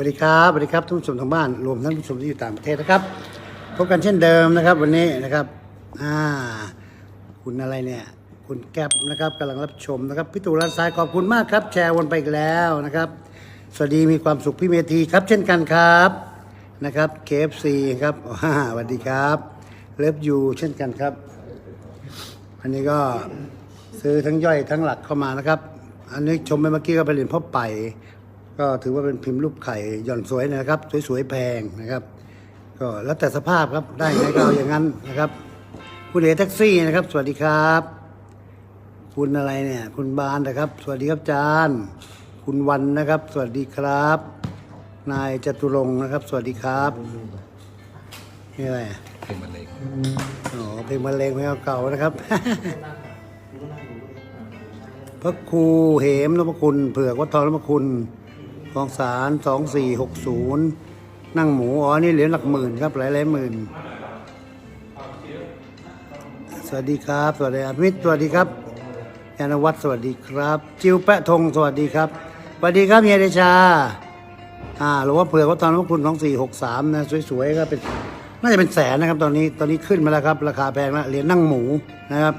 วัสดีครับสวัสดีครับทุกผู้ชมทางบ้านรวมทั้งผู้ชมที่อยู่ต่างประเทศนะครับพบกันเช่นเดิมนะครับ วันนี้นะครับอ่าคุณอะไรเนี่ย คุณแก๊ปนะครับกำลังรับชมนะครับพี่ตู่รันสายขอบคุณมากครับ แชร์วนไปอีกแล้วนะครับ สวัสดีมีความสุขพี่เมธีครับ เช่นกันครับนะครับ KFC ครับอ่าสวัสดีครับเลิฟยูเช่นกันครับ อันนี้ก็ซื้อทั้งย่อยทั้งหลักเข้ามานะครับ อันนี้ชมไปเมื่อกี้ก็ไปเรียนพ่อไป ก็ถือว่าเป็นพิมพ์รูปไข่หย่อนสวยนะครับ สวยๆแพงนะครับ ก็แล้วแต่สภาพครับได้ไงก็เอาอย่างนั้นนะครับ คุณเอแท็กซี่นะครับ สวัสดีครับ คุณอะไรเนี่ย คุณบานนะครับ สวัสดีครับจารย์คุณวันนะครับ สวัสดีครับ นายจตุรงค์นะครับ สวัสดีครับนี่อะไรเป็นมะเร็งอ๋อเพลงบรรเลงเพลงเก่าๆนะครับ พระครูเหมนพคุณ เผือกวัดทองนพคุณ กองสารสองสี่หกศูนย์นั่งหมูอ๋อนี่เหรียญหลักหมื่นครับหลายหลายหมื่น สวัสดีครับ สวัสดีอมิตรสวัสดีครับยานวัฒน์สวัสดีครับ จิวแปะทงสวัสดีครับสวัสดีครับเฮียเดชาอ่าหรือว่าเผื่อว่าตอนนั้นคุณสองสี่หกสามนะสวยๆก็เป็นน่าจะเป็นแสนนะครับตอนนี้ตอนนี้ขึ้นมาแล้วครับ ราคาแพงแล้วเหรียญนั่งหมูนะครับ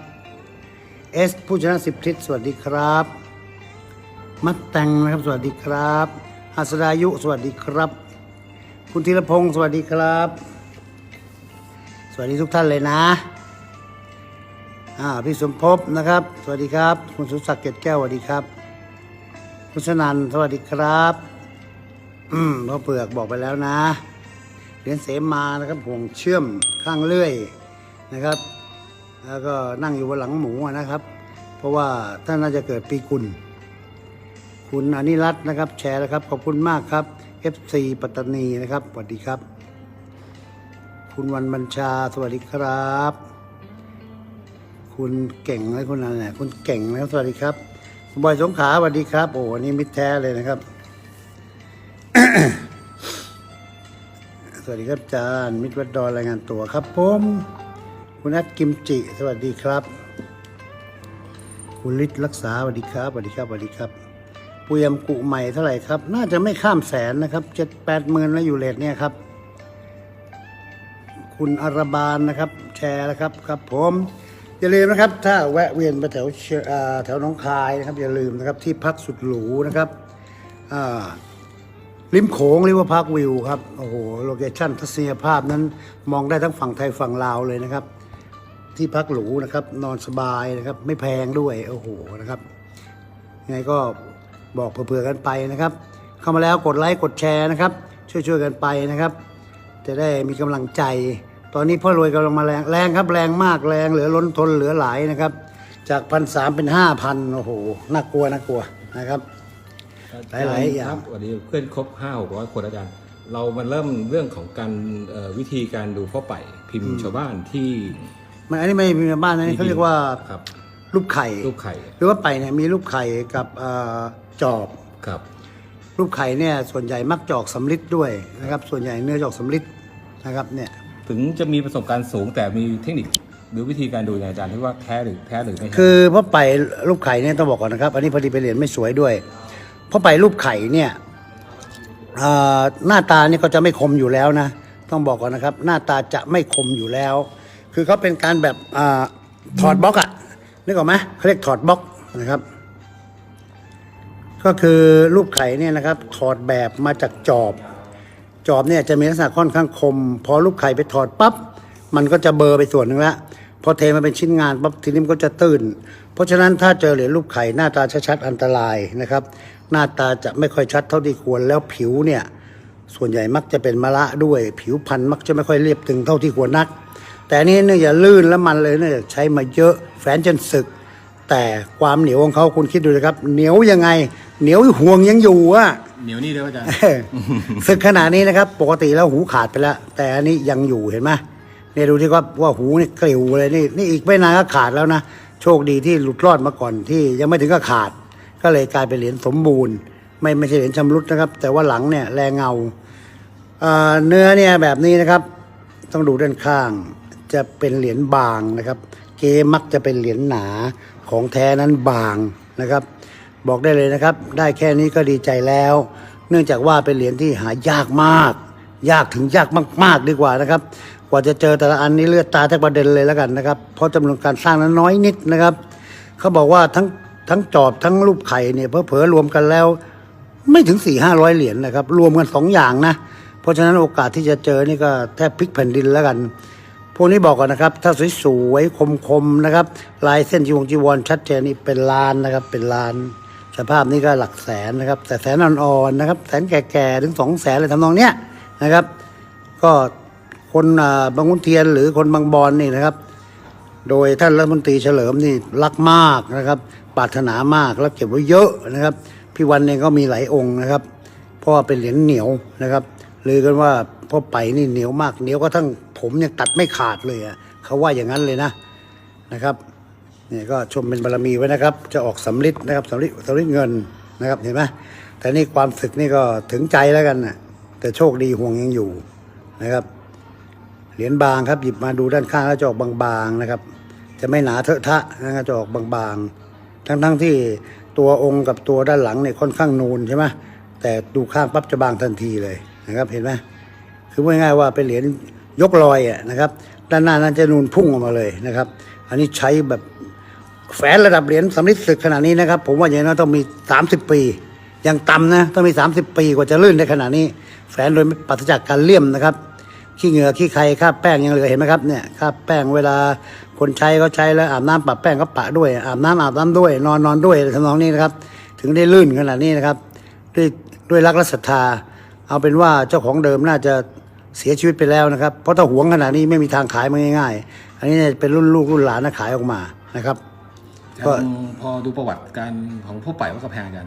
เอสผู้ชนะสิบทิศสวัสดีครับ มัดแตงนะครับ สวัสดีครับ หัสดายุ สวัสดีครับ คุณธีรพงศ์สวัสดีครับ สวัสดีทุกท่านเลยนะอ่าพี่สมภพนะครับ สวัสดีครับ คุณสุศักดิ์เกตแก้วสวัสดีครับ คุณชนันสวัสดีครับ อืมพ่อเปลือกบอกไปแล้วนะเหรียญเสมานะครับห่วงเชื่อมข้างเลื่อยนะครับ แล้วก็นั่งอยู่บนหลังหมูนะครับ เพราะว่าท่านน่าจะเกิดปีกุล คุณอนิรัตน์นะครับ แชร์นะครับ ขอบคุณมากครับ FC ปัตตานีนะครับสวัสดีครับ คุณวันบัญชาสวัสดีครับ คุณเก่งและคุณอะไรเนี่ยคุณเก่งนะครับสวัสดีครับคุณบอยสงขาสวัสดีครับโอ้อันนี้มิตรแท้เลยนะครับ สวัสดีครับอาจารย์มิตรวัดดอนรายงานตัวครับผมคุณนัทกิมจิ สวัสดีครับ คุณฤทธิ์รักษาสวัสดีครับสวัสดีครับสวัสดีครับ ปุยมกุใหม่เท่าไหร่ครับ น่าจะไม่ข้ามแสนนะครับเจ็ดแปดหมื่นแล้วอยู่เลทเนี่ยครับ คุณอารบาลนะครับ แชร์นะครับครับผมอย่าลืมนะครับ ถ้าแวะเวียนไปแถวแถวหน้องคายนะครับ อย่าลืมนะครับที่พักสุดหรูนะครับริมโขงริเวอร์พาร์ควิวครับโอ้โหโลเคชั่นทัศนียภาพนั้นมองได้ทั้งฝั่งไทยฝั่งลาวเลยนะครับ ที่พักหรูนะครับ นอนสบายนะครับ ไม่แพงด้วยโอ้โหนะครับยังไงก็ บอกเผื่อๆกันไปนะครับ เข้ามาแล้วกดไลค์กดแชร์นะครับ ช่วยๆกันไปนะครับ จะได้มีกำลังใจ ตอนนี้พ่อรวยกำลังมาแรงแรงครับแรงมากแรงเหลือล้นทนเหลือหลายนะครับ จากพันสามเป็นห้าพันโอ้โหน่ากลัวน่ากลัวนะครับหลายๆอย่างครับวันนี้เพื่อนครบห้าหกร้อยคนอาจารย์เรามาเริ่มเรื่องของการเอ่อวิธีการดูพ่อไปพิมพ์ชาวบ้านที่มันอันนี้ไม่มีในบ้านนะนี่เขาเรียกว่าค รับรูปไข่รูปไข่หรือว่าไปเนี่ยมีรูปไข่กับเอ่อจอบครับรูปไข่เนี่ยส่วนใหญ่มักจอกสำลิดด้วยนะครับส่วนใหญ่เนื้อจอกสำลิดนะครับเนี่ยถึงจะมีประสบการณ์สูงแต่มีเทคนิคหรือวิธีการดูยังไงอาจารย์ที่ว่าแท้หรือแท้หรือไม่แท้คือเพราะไปรูปไข่เนี่ยต้องบอกก่อนนะครับ อันนี้พอดีไปเรียนไม่สวยด้วยเพราะไปรูปไข่เนี่ยเอ่อหน้าตาเนี่ยก็จะไม่คมอยู่แล้วนะต้องบอกก่อนนะครับ หน้าตาจะไม่คมอยู่แล้ว คือเขาเป็นการแบบอาถอดบล็อกอะ นึกออกไหมเขาเรียกถอดบล็อกนะครับ ก็คือรูปไข่เนี่ยนะครับ ถอดแบบมาจากจอบ จอบเนี่ยจะมีลักษณะค่อนข้างคม พอลูกไข่ไปถอดปั๊บมันก็จะเบอร์ไปส่วนหนึ่งละพอเทมาเป็นชิ้นงานปั๊บทีนี้มันก็จะตื้น เพราะฉะนั้นถ้าเจอเหรียญรูปไข่หน้าตาชัดๆอันตรายนะครับ หน้าตาจะไม่ค่อยชัดเท่าที่ควรแล้วผิวเนี่ยส่วนใหญ่มักจะเป็นมะละด้วย ผิวพันธุ์มักจะไม่ค่อยเรียบตึงเท่าที่ควรนัก แต่อันนี้เนื่องจากลื่นแล้วมันเลยเนื่องจากใช้มาเยอะแฝนจนสึก แต่ความเหนียวของเขาคุณคิดดูนะครับ เหนียวยังไง เหนียวห่วงยังอยู่อะเหนียวนี่ด้วยอาจารย์เออศึกขนาดนี้นะครับ ปกติแล้วหูขาดไปแล้ว แต่อันนี้ยังอยู่เห็นไหมเนี่ยดูที่ว่าว่าหูนี่กลิวเลยนี่นี่อีกไม่นานก็ขาดแล้วนะโชคดีที่หลุดรอดมาก่อนที่ยังไม่ถึงก็ขาด ก็เลยกลายเป็นเหรียญสมบูรณ์ ไม่ไม่ใช่เหรียญชำรุดนะครับ แต่ว่าหลังเนี่ยแรงเงาเอ่อเนื้อเนี่ยแบบนี้นะครับ ต้องดูด้านข้าง จะเป็นเหรียญบางนะครับ เกมักจะเป็นเหรียญหนาของแท้นั้นบางนะครับ บอกได้เลยนะครับ ได้แค่นี้ก็ดีใจแล้ว เนื่องจากว่าเป็นเหรียญที่หายากมาก ยากถึงยากมาก ๆ ดีกว่านะครับ กว่าจะเจอแต่ละอันนี้เลือดตาแทบประเด็นเลยแล้วกันนะครับ เพราะจำนวนการสร้างนั้นน้อยนิดนะครับ เขาบอกว่าทั้งทั้งจอบทั้งรูปไข่เนี่ยเผลอๆรวมกันแล้ว ไม่ถึงสี่ห้าร้อยเหรียญนะครับ รวมกันสองอย่างนะ เพราะฉะนั้นโอกาสที่จะเจอนี่ก็แทบพลิกแผ่นดินแล้วกัน พวกนี้บอกก่อนนะครับ ถ้าสวยๆคมๆนะครับ ลายเส้นจีวงจีวรชัดเจนนี่เป็นล้านนะครับ เป็นล้าน สภาพนี้ก็หลักแสนนะครับ แต่แสนอ่อนๆนะครับ แสนแก่ๆถึงสองแสนเลยทำนองเนี้ยนะครับ ก็คนบางขุนเทียนหรือคนบางบอนนี่นะครับ โดยท่านรัฐมนตรีเฉลิมนี่รักมากนะครับปรารถนามากแล้วเก็บไว้เยอะนะครับ พี่วันเองก็มีหลายองค์นะครับ เพราะว่าเป็นเหรียญเหนียวนะครับลือกันว่าพ่อไปนี่เหนียวมากเหนียวก็ทั้ง ผมยังตัดไม่ขาดเลยอะเขาว่าอย่างนั้นเลยนะนะครับเนี่ยก็ชมเป็นบารมีไว้นะครับ จะออกสำลิดนะครับสำลิดสำลิดเงินนะครับเห็นไหมแต่นี่ความศึกนี่ก็ถึงใจแล้วกันนะแต่โชคดีห่วงยังอยู่นะครับ เหรียญบางครับ หยิบมาดูด้านข้างแล้วจะออกบางๆนะครับ จะไม่หนาเทอะทะนะครับจะออกบางๆ ทั้งๆที่ตัวองค์กับตัวด้านหลังเนี่ยค่อนข้างนูนใช่ไหมแต่ดูข้างปั๊บจะบางทันทีเลยนะครับ เห็นไหมคือพูดง่ายๆว่าเป็นเหรียญ ยกลอยอะนะครับด้านหน้านั้นจะนูนพุ่งออกมาเลยนะครับ อันนี้ใช้แบบแฝนระดับเหรียญสำริดศึกขนาดนี้นะครับ ผมว่าอย่างน้อยต้องมี 30 ปีอย่างต่ำนะต้องมี 30 ปีกว่าจะลื่นได้ขนาดนี้ แฝนโดยปราศจากการเลี่ยมนะครับ ขี้เหงื่อขี้ใครคราบแป้งยังเหลือเห็นไหมครับเนี่ยคราบแป้งเวลาคนใช้ก็ใช้แล้วอาบน้ำปะแป้งก็ปะด้วยอาบน้ำอาบน้ำด้วย นอนนอนด้วยทำนองนี้นะครับ ถึงได้ลื่นขนาดนี้นะครับ ด้วยด้วยรักและศรัทธา เอาเป็นว่าเจ้าของเดิมน่าจะ เสียชีวิตไปแล้วนะครับ เพราะถ้าหวงขนาดนี้ไม่มีทางขายมาง่ายๆ อันนี้เนี่ยเป็นรุ่นลูกรุ่นหลานนะขายออกมานะครับก็ทางพอดูประวัติการของพ่อไปว่ากระแพงกัน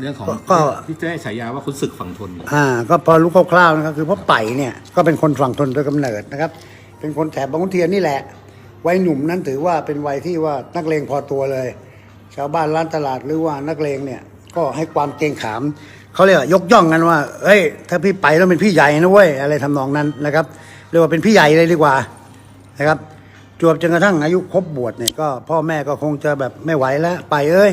เรื่องของก็ก็ ที่ได้ฉายาว่าคุณศึกฝั่งทนเนี่ยอ่าก็พอรู้คร่าวๆนะครับคือพ่อไป่เนี่ยก็เป็นคนฝั่งทนโดยกำเนิดนะครับ เป็นคนแถบบางขุนเทียนนี่แหละ วัยหนุ่มนั้นถือว่าเป็นวัยที่ว่านักเลงพอตัวเลย ชาวบ้านร้านตลาดหรือว่านักเลงเนี่ยก็ให้ความเกรงขาม เขาเรียกยกย่องกันว่าเฮ้ยถ้าพี่ไปแล้วเป็นพี่ใหญ่นะเว้ยอะไรทำนองนั้นนะครับเรียกว่าเป็นพี่ใหญ่เลยดีกว่านะครับจวบจนกระทั่งอายุครบบวชเนี่ยก็พ่อแม่ก็คงจะแบบไม่ไหวแล้ว ไปเอ้ย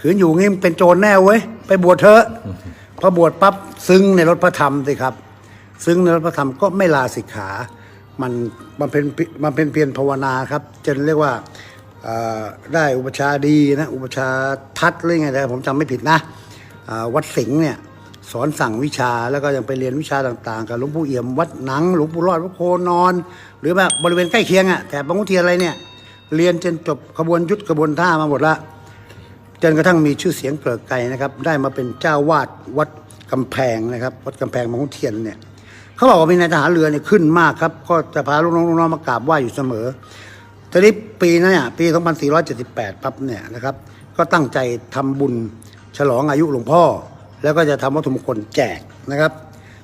ขืนอยู่งี้เป็นโจรแน่เว้ยไปบวชเถอะพอบวชปั๊บซึ้งในรถพระธรรมสิครับ ซึ้งในรถพระธรรมก็ไม่ลาสิกขา มันมันเป็นมันเป็นเพียรภาวนาครับจนเรียกว่าได้อุปชาดีนะอุปชาทัดหรือไงแต่ผมจำไม่ผิดนะ วัดสิงห์เนี่ยสอนสั่งวิชาแล้วก็ยังไปเรียนวิชาต่างๆ กับหลวงปู่เอี่ยมวัดหนังหลวงปู่รอดวัดโคนอน หรือแบบบริเวณใกล้เคียงอะ่ะแต่บางขุนเทียนอะไรเนี่ยเรียนจนจบขบวนยุทธขบวนท่ามาหมดละจนกระทั่งมีชื่อเสียงเกลิกไกลนะครับ ได้มาเป็นเจ้าวาดวัดกำแพงนะครับ วัดกำแพงบางขุนเทียนเนี่ยเขาบอกว่ามีนายทหารเรือเนี่ยขึ้นมากครับ ก็จะพาลูกน้องลูกน้องมากราบไหว้อยู่เสมอทีนี้ปีนั้นเนี่ยปี 2478ปั๊บเนี่ยนะครับ ก็ตั้งใจทำบุญ ฉลองอายุหลวงพ่อ แล้วก็จะทำวัตถุมงคลแจกนะครับ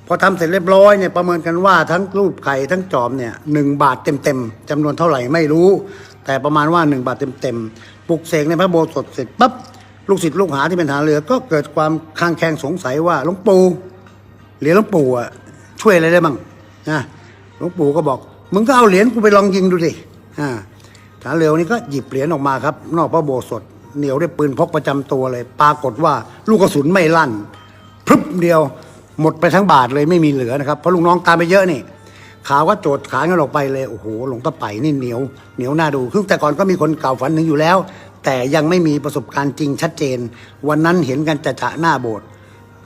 พอทำเสร็จเรียบร้อยเนี่ยประเมินกันว่าทั้งรูปไข่ทั้งจอมเนี่ยหนึ่งบาทเต็มๆจำนวนเท่าไหร่ไม่รู้ แต่ประมาณว่าหนึ่งบาทเต็มๆปลุกเสกในพระโบสถเสร็จปั๊บลูกศิษย์ลูกหาที่เป็นทหารเรือ ก็เกิดความคางแคลงสงสัยว่าหลวงปู่เหรียญหลวงปู่อะช่วยอะไรได้บ้างนะหลวงปู่ก็บอกมึงก็เอาเหรียญกูไปลองยิงดูดิอ่าทหารเรือนนี้ก็หยิบเหรียญออกมาครับ นอกพระโบสถ เหนียวด้วยปืนพกประจำตัวเลย ปรากฏว่าลูกกระสุนไม่ลั่นพรึบเดียวหมดไปทั้งบาทเลยไม่มีเหลือนะครับเพราะลูกน้องตามไปเยอะนี่ข่าวก็โจดขานกันออกไปเลยโอ้โหหลวงตาไปนี่เหนียวเหนียวน่าดูซึ่งแต่ก่อนก็มีคนกล่าวฝันถึงอยู่แล้ว แต่ยังไม่มีประสบการณ์จริงชัดเจน วันนั้นเห็นกันจะจะหน้าโบสถ์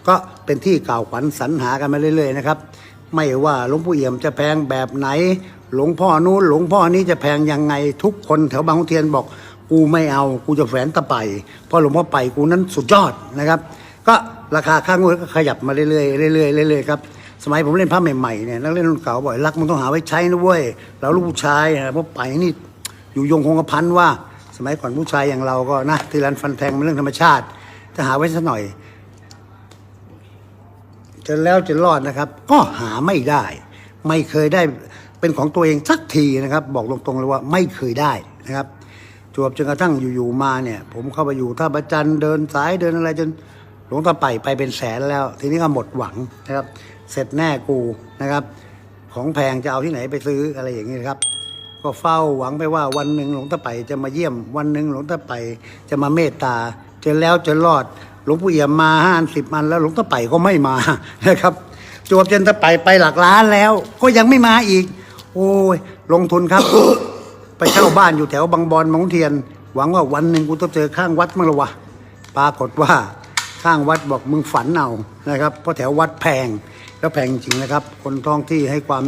ก็เป็นที่กล่าวขวัญสรรหากันมาเรื่อย ๆ นะครับ ไม่ว่าหลวงปู่เอี่ยมจะแพงแบบไหน หลวงพ่อนู้นหลวงพ่อนี้จะแพงยังไงทุกคนแถวบางขุนเทียนบอก กูไม่เอากูจะแฝนตะไปเพราะหลวงพ่อไปกูนั้นสุดยอดนะครับ ก็ราคาค่างวดก็ขยับมาเรื่อยๆเรื่อยๆเรื่อยๆครับสมัยผมเล่นพระใหม่ๆเนี่ยนักเล่นรุ่นเก่าบ่อยรักมึงต้องหาไว้ใช้นะเว้ยเราลูกผู้ชายนะเพราะไปนี่อยู่ยงคงกระพันว่า สมัยก่อนผู้ชายอย่างเราก็นะทีรันฟันแทงเป็นเรื่องธรรมชาติจะหาไว้สักหน่อยจนแล้วจนรอดนะครับ ก็หาไม่ได้ ไม่เคยได้เป็นของตัวเองสักทีนะครับ บอกตรงๆเลยว่าไม่เคยได้นะครับ วบจนกระทั่งอยู่ๆมาเนี่ย ผมเข้าไปอยู่ท่าประจันเดินสายเดินอะไรจนหลวงตาไปไปเป็นแสนแล้ว ทีนี้ก็หมดหวังนะครับ เสร็จแน่กูนะครับ ของแพงจะเอาที่ไหนไปซื้ออะไรอย่างนี้นครับ ก็เฝ้าหวังไปว่าวันหนึ่งหลวงตาไปจะมาเยี่ยม วันหนึ่งหลวงตาไปจะมาเมตตาจนแล้วจนรอดหลวงปู่เอี่ยมมาห้านสิบอันแล้วหลวงตาไปก็ไม่มานะครับจวบจนตาไปไปหลักล้านแล้ว ก็ยังไม่มาอีก โอ้ยลงทุนครับ ไปเช่าบ้านอยู่แถวบางบอนบางเทียน หวังว่าวันหนึ่งกูต้องเจอข้างวัดมั้งละวะปรากฏว่าข้างวัดบอกมึงฝันเอานะครับ เพราะแถววัดแพงแล้วแพงจริงนะครับ คนท้องที่ให้ความ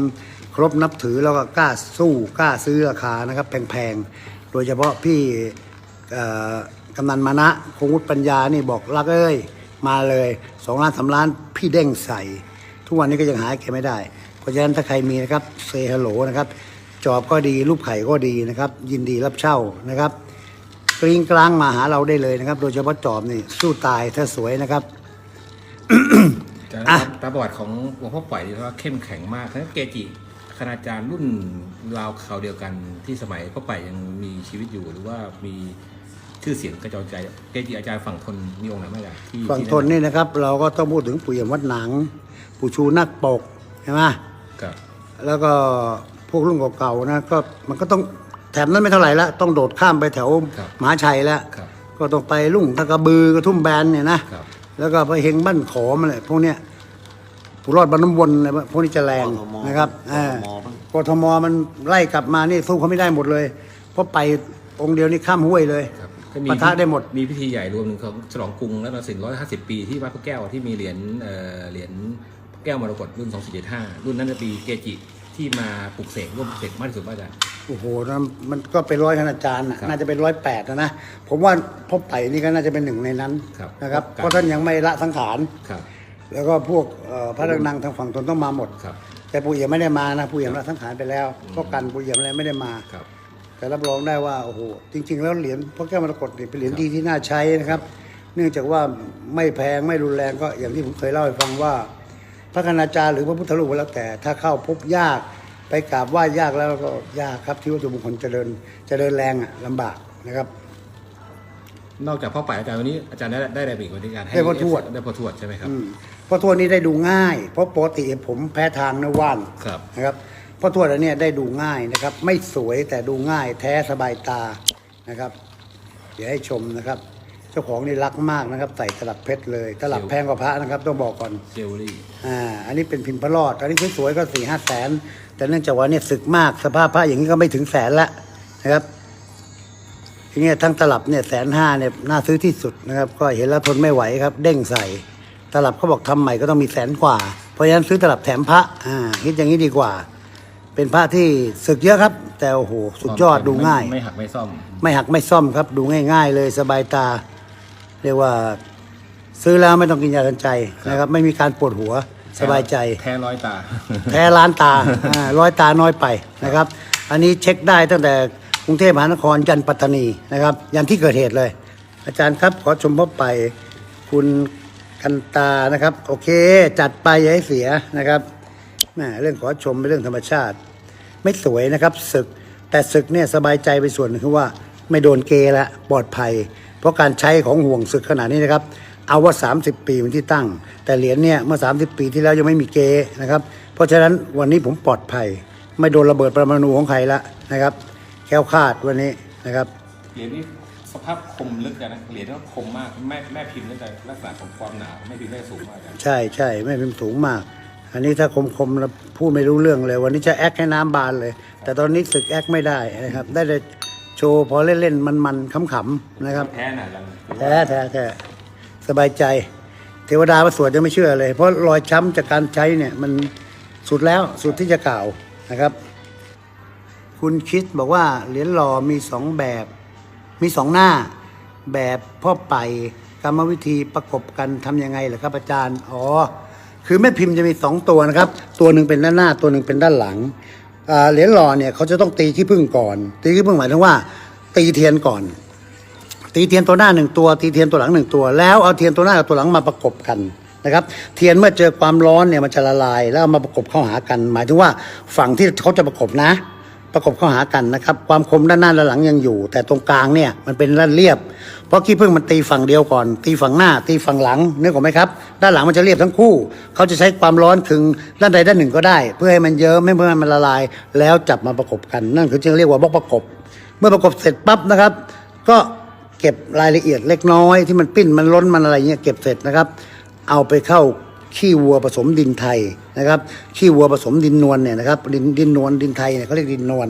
ครบนับถือแล้วก็กล้าสู้กล้าซื้อราคานะครับ แพงๆ โดยเฉพาะพี่กำนันมานะคงวุฒิปัญญานี่บอกรักเอ้ยมาเลยสองล้านสามล้านพี่เด้งใส่ ทุกวันนี้ก็ยังหาแกไม่ได้ เพราะฉะนั้นถ้าใครมีนะครับเซฮัลโหลนะครับ จอบก็ดีรูปไข่ก็ดีนะครับ ยินดีรับเช่านะครับกริ้งกลางมาหาเราได้เลยนะครับ โดยเฉพาะจอบนี่สู้ตายถ้าสวยนะครับอาจารย์อะ ตามประวัติของหลวงพ่อปล่อยนี่ว่าเข้มแข็งมากทั้งเกจิคณาจารย์รุ่นราวคราวเดียวกันที่สมัยพ่อไปยังมีชีวิตอยู่หรือว่ามีชื่อเสียงกระจายใจเกจิอาจารย์ฝั่งทนมีองค์ไหนไหมอาจารย์ที่ฝั่งที่ทนนี่นะครับ เราก็ต้องพูดถึงปู่เอี่ยมวัดหนัง ปู่ชูนักปกใช่ไหมครับแล้วก็ พวกรุ่นเก่าๆนะก็มันก็ต้องแถมนั้นไม่เท่าไหร่ละต้องโดดข้ามไปแถวครับมหาชัยแล้ว ครับก็ต้องไปลุ่งตะกระบือกระทุ่มแบนเนี่ยนะครับ แล้วก็ไปเฮงบ้านขอมอะไรพวกเนี้ยผู้รอดบรรน้ำวนอะไรพวกนี้จะแรงกทมนะครับกทมอ่าบ้าง กทมมันไล่กลับมานี่สู้เขาไม่ได้หมดเลย เพราะไปองค์เดียวนี่ข้ามห้วยเลยครับก็ปะทะได้หมด มีพิธีใหญ่รวมถึงของฉลองกรุงและนสินร้อยห้าสิบปีที่วัดพระแก้วที่มีเหรียญเอ่อเหรียญพระแก้วมรกตรุ่นสองสี่เจ็ดห้ารุ่นนั้นจะปีเกจิ ที่มาปลุกเสกร่วมปลุกเสกมากที่สุดป่ะอาจารย์ โอ้โหนะมันก็เป็นร้อยคณาจารย์น่ะครับน่าจะเป็นร้อยแปดนะนะ ผมว่าพ่อไต่นี่ก็น่าจะเป็นหนึ่งในนั้นครับ นะครับครับเพราะท่านยังไม่ละสังขาร ครับ แล้วก็พวกเอ่อพระดังๆทางฝั่งตนต้องมาหมด ครับ แต่ปู่เอี่ยมไม่ได้มานะปู่เอี่ยมละสังขารไปแล้วก็กันปู่เอี่ยมอะไรไม่ได้มา ครับ แต่รับรองได้ว่าโอ้โหจริง ๆ แล้วเหรียญพระแก้วมรกตนี่เป็นเหรียญดีที่น่าใช้นะครับ เนื่องจากว่าไม่แพงไม่รุนแรงก็อย่างที่ผมเคยเล่าให้ฟังว่า พระคณาจารย์หรือพระพุทธรูปก็แล้วแต่ ถ้าเข้าพบยากไปกราบไหว้ยากแล้วก็ยากครับที่วัตถุมงคลเจริญเจริญแรงอะลำบากนะครับ นอกจากพ่อไปอาจารย์วันนี้อาจารย์ได้ได้อะไรอีกวันนี้อาจารย์ให้ได้พ่อทวด ได้พ่อทวดใช่ไหมครับ อืมเพราะทวดนี้ได้ดูง่าย เพราะปกติผมแพ้ทางนะว่านครับ นะครับเพราะทวดอันเนี้ยได้ดูง่ายนะครับ ไม่สวยแต่ดูง่ายแท้สบายตานะครับ เดี๋ยวให้ชมนะครับ เจ้าของนี่รักมากนะครับ ใส่ตลับเพชรเลยตลับแพงกว่าพระนะครับ ต้องบอกก่อนเจลลี่ อ่า อันนี้เป็นพิมพ์พระรอด อันนี้สวยๆก็สี่ห้าแสน แต่เนื่องจากว่าเนี่ยศึกมากสภาพพระอย่างนี้ก็ไม่ถึงแสนละนะครับทีเนี้ยทั้งตลับเนี่ยแสนห้าเนี่ยน่าซื้อที่สุดนะครับ ก็เห็นแล้วทนไม่ไหวครับ เด้งใส่ ตลับเขาบอกทำใหม่ก็ต้องมีแสนกว่า เพราะฉะนั้นซื้อตลับแถมพระอ่าคิดอย่างนี้ดีกว่า เป็นพระที่ศึกเยอะครับ แต่โอ้โหสุดยอดดูง่าย ไม่หักไม่ซ่อม ไม่หักไม่ซ่อมครับ ดูง่าย ๆ เลยสบายตา เรียกว่าซื้อแล้วไม่ต้องกินยากันใจนะครับ ไม่มีการปวดหัวสบายใจ แท้ร้อยตาแพ้ล้านตาอ่าร้อยตาน้อยไปนะครับ อันนี้เช็คได้ตั้งแต่กรุงเทพมหานครยันปัตตานีนะครับ ยันที่เกิดเหตุเลย อาจารย์ครับขอชมพบไปคุณกันตานะครับ โอเค จัดไปอย่าให้เสียนะครับแหมเรื่องขอชมเป็นเรื่องธรรมชาติ ไม่สวยนะครับศึกแต่ศึกเนี่ยสบายใจไปส่วนหนึงคือว่า ไม่โดนเกย์ละปลอดภัย เพราะการใช้ของห่วงศึกขนาดนี้นะครับ เอาว่า 30 ปีเป็นที่ตั้ง แต่เหรียญเนี่ยเมื่อ 30 ปีที่แล้วยังไม่มีเกย์นะครับ เพราะฉะนั้นวันนี้ผมปลอดภัย ไม่โดนระเบิดปรมาณูของใครละนะครับ แคล้วคลาดวันนี้นะครับเหรียญนี้สภาพคมลึกนะเหรียญนี้คมมากแม่แม่พิมพ์นี่จะลักษณะของความหนาแม่พิมพ์ได้สูงมากอาจารย์ใช่ใช่ไม่พิมพ์สูงมาก อันนี้ถ้าคมๆแล้วพูดไม่รู้เรื่องเลย วันนี้จะแอคให้น้ำบานเลย แต่ตอนนี้ศึกแอคไม่ได้นะครับ ได้แต่ โชว์พอเล่นๆ มันๆขำๆนะครับ แท้หนาลังแท้แท้แท้สบายใจ เทวดาประสวดจะไม่เชื่อเลย เพราะรอยช้ำจากการใช้เนี่ยมันสุดแล้วสุดที่จะกล่าวนะครับ คุณคิดบอกว่าเหรียญหล่อมีสองแบบ มีสองหน้า แบบพ่อไปกรรมวิธีประกบกันทำยังไงเหรอครับอาจารย์ อ๋อ คือแม่พิมพ์จะมีสองตัวนะครับ ตัวหนึ่งเป็นด้านหน้า ตัวหนึ่งเป็นด้านหลังอ่า เหรียญหล่อเนี่ยเขาจะต้องตีที่พึ่งก่อน ตีที่พึ่งหมายถึงว่า ตีเทียนก่อน ตีเทียนตัวหน้าหนึ่งตัว ตีเทียนตัวหลังหนึ่งตัว แล้วเอาเทียนตัวหน้ากับตัวหลังมาประกบกันนะครับ เทียนเมื่อเจอความร้อนเนี่ยมันจะละลาย แล้วามาประกบเข้าหากัน หมายถึงว่าฝั่งที่เขาจะประกบนะ ประกบเข้าหากันนะครับ ความคมด้านหน้าและหลังยังอยู่ แต่ตรงกลางเนี่ยมันเป็นด้านเรียบ เพราะขี้ผึ้งมันตีฝั่งเดียวก่อน ตีฝั่งหน้า ตีฝั่งหลังนึกออกไหมครับ ด้านหลังมันจะเรียบทั้งคู่ เขาจะใช้ความร้อนขึงด้านใดด้านหนึ่งก็ได้ เพื่อให้มันเยอะไม่เพื่อให้มันละลาย แล้วจับมาประกบกัน นั่นคือจึงเรียกว่าบล็อกประกบ เมื่อประกบเสร็จปั๊บนะครับ ก็เก็บรายละเอียดเล็กน้อย ที่มันปิ้นมันล้นมันอะไรเงี้ยเก็บเสร็จนะครับ เอาไปเข้าขี้วัวผสมดินไทยนะครับขี้วัวผสมดินนวลเนี่ยนะครับดินดินนวลดินไทยเนี่ยเขาเรียกดินนวล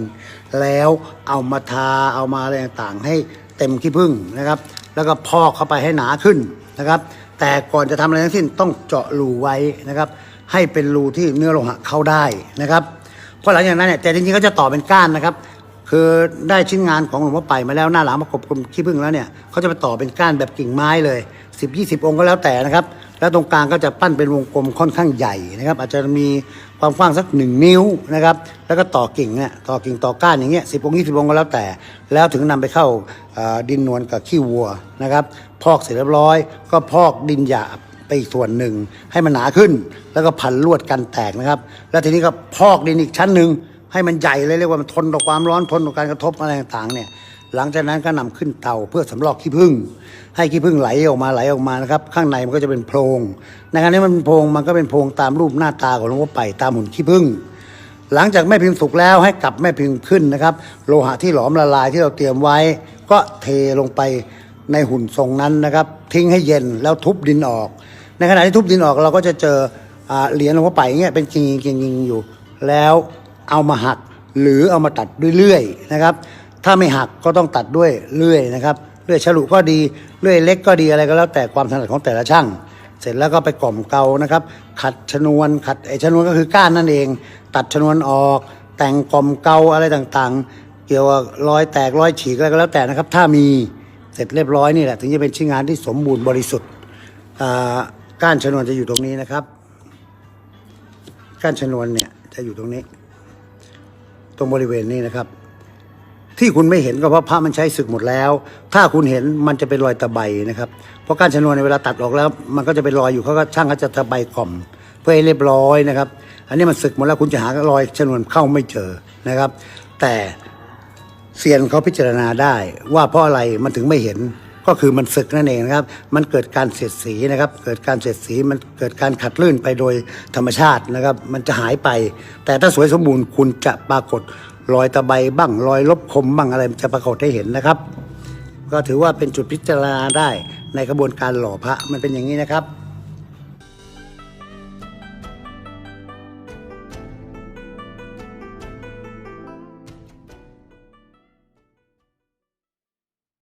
แล้วเอามาทาเอามาอะไรต่างๆให้ เต็มขี้ผึ้งนะครับ แล้วก็พอกเข้าไปให้หนาขึ้นนะครับ แต่ก่อนจะทำอะไรทั้งสิ้นต้องเจาะรูไว้นะครับ ให้เป็นรูที่เนื้อโลหะเข้าได้นะครับเพราะหลังจากนั้นเนี่ยแต่จริงๆเขาจะต่อเป็นก้านนะครับ คือได้ชิ้นงานของหลวงพ่อไปมาแล้วหน้าหลังประกบกลมขี้ผึ้งแล้วเนี่ยเขาจะไปต่อเป็นก้านแบบกิ่งไม้เลย 10 20 องค์ก็แล้วแต่นะครับ แล้วตรงกลางก็จะปั้นเป็นวงกลมค่อนข้างใหญ่นะครับ อาจจะมี ความกว้างสักหนึ่งนิ้วนะครับ แล้วก็ต่อกิ่งเนี่ยต่อกิ่งต่อก้านอย่างเงี้ยสิบองค์ยี่สิบองค์ก็แล้วแต่ แล้วถึงนำไปเข้าดินนวลกับขี้วัวนะครับ พอกเสร็จเรียบร้อย ก็พอกดินหยาบไปอีกส่วนหนึ่งให้มันหนาขึ้น แล้วก็พันลวดกันแตกนะครับ แล้วทีนี้ก็พอกดินอีกชั้นหนึ่งให้มันใหญ่เลยเรียกว่ามันทนต่อความร้อนทนต่อการกระทบอะไรต่างๆเนี่ย หลังจากนั้นก็นำขึ้นเตาเพื่อสำรอกขี้ผึ้งให้ขี้ผึ้งไหลออกมาไหลออกมานะครับข้างในมันก็จะเป็นโพรงในขณะนี้มันโพรงมันก็เป็นโพรงตามรูปหน้าตาของหลวงพ่อไปตามหุ่นขี้ผึ้งหลังจากแม่พิมพ์สุกแล้วให้กลับแม่พิมพ์ขึ้นนะครับ โลหะที่หลอมละลายที่เราเตรียมไว้ ก็เทลงไปในหุ่นทรงนั้นนะครับ ทิ้งให้เย็นแล้วทุบดินออก ในขณะที่ทุบดินออกเราก็จะเจออเหรียญหลวงพ่อไปเงี้ยเป็นกิ่งๆกิ่งๆอยู่ แล้วเอามาหักหรือเอามาตัดเลื่อยๆนะครับ ถ้าไม่หักก็ต้องตัดด้วยเลื่อยนะครับเลื่อยฉลุก็ดีเลื่อยเล็กก็ดีอะไรก็แล้วแต่ความถนัดของแต่ละช่าง เสร็จแล้วก็ไปกล่อมเกลานะครับ ขัดชนวนขัดไอชนวนก็คือก้านนั่นเอง ตัดชนวนออก แต่งกล่อมเกลาอะไรต่างๆ เกี่ยวกับรอยแตกรอยฉีกอะไรก็แล้วแต่นะครับ ถ้ามีเสร็จเรียบร้อยนี่แหละถึงจะเป็นชิ้นงานที่สมบูรณ์บริสุทธิ์ก้านชนวนจะอยู่ตรงนี้นะครับ ก้านชนวนเนี่ยจะอยู่ตรงนี้ ตรงบริเวณนี้นะครับ ที่คุณไม่เห็นก็เพราะพระมันใช้ศึกหมดแล้ว ถ้าคุณเห็นมันจะเป็นรอยตะไบนะครับ เพราะการชนวนในเวลาตัดออกแล้ว มันก็จะเป็นรอยอยู่เขาก็ช่างเขาจะตะไบกล่อม เพื่อให้เรียบร้อยนะครับ อันนี้มันศึกหมดแล้วคุณจะหารอยชนวนเข้าไม่เจอนะครับ แต่เซียนเขาพิจารณาได้ว่าเพราะอะไรมันถึงไม่เห็นก็คือมันศึกนั่นเองนะครับ มันเกิดการเสียดสีนะครับ เกิดการเสียดสีมันเกิดการขัดลื่นไปโดยธรรมชาตินะครับ มันจะหายไป แต่ถ้าสวยสมบูรณ์คุณจะปรากฏ รอยตะไบบ้างรอยลบคมบ้างอะไรจะปรากฏให้เห็นนะครับ ก็ถือว่าเป็นจุดพิจารณาได้ในกระบวนการหล่อพระมันเป็นอย่างนี้นะครับ